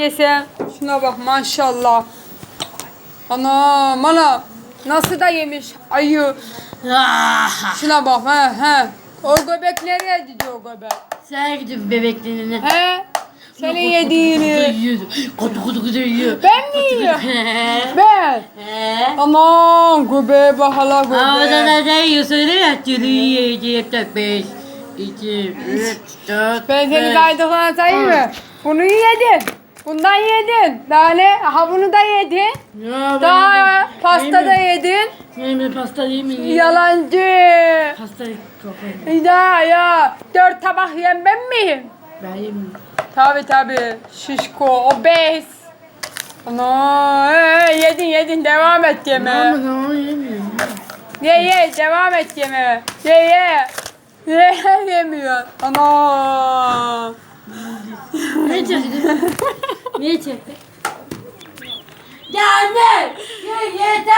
Yesem. Şuna bak maşallah. Ana ana. Nasıl da yemiş ayı. Şuna bak he he. O göbek nereye gidiyor o göbek? Sen gidin bebekliğine. He? Senin yediğini. Kutu kutu kutu yiyor. Ben mi yiyorum? Ben. He. Aman göbeğe bak hala Ama göbeğe. da sen yiyorsun değil mi? Yürü yiyeceğim de beş, iki, üç, dört, Ben seni saydıklarına sayayım mı? Bunu yedin. Bundan yedin. Daha ne? Ha bunu da yedin. Ya, ben Daha pasta da yedin. Yiyeyim mi? Pasta mi? Yalancı. Pasta kafayı. Ya ya. Dört tabak yem ben miyim? Ben yiyeyim. Tabi tabi. Şişko, obez. Ana, ee, yedin yedin devam et yeme. Ama zaman yiyemiyorum. Ye ye devam et yeme. Ye ye. Ye yemiyor. Ana. Ne? Niye çekti? Ya yeter!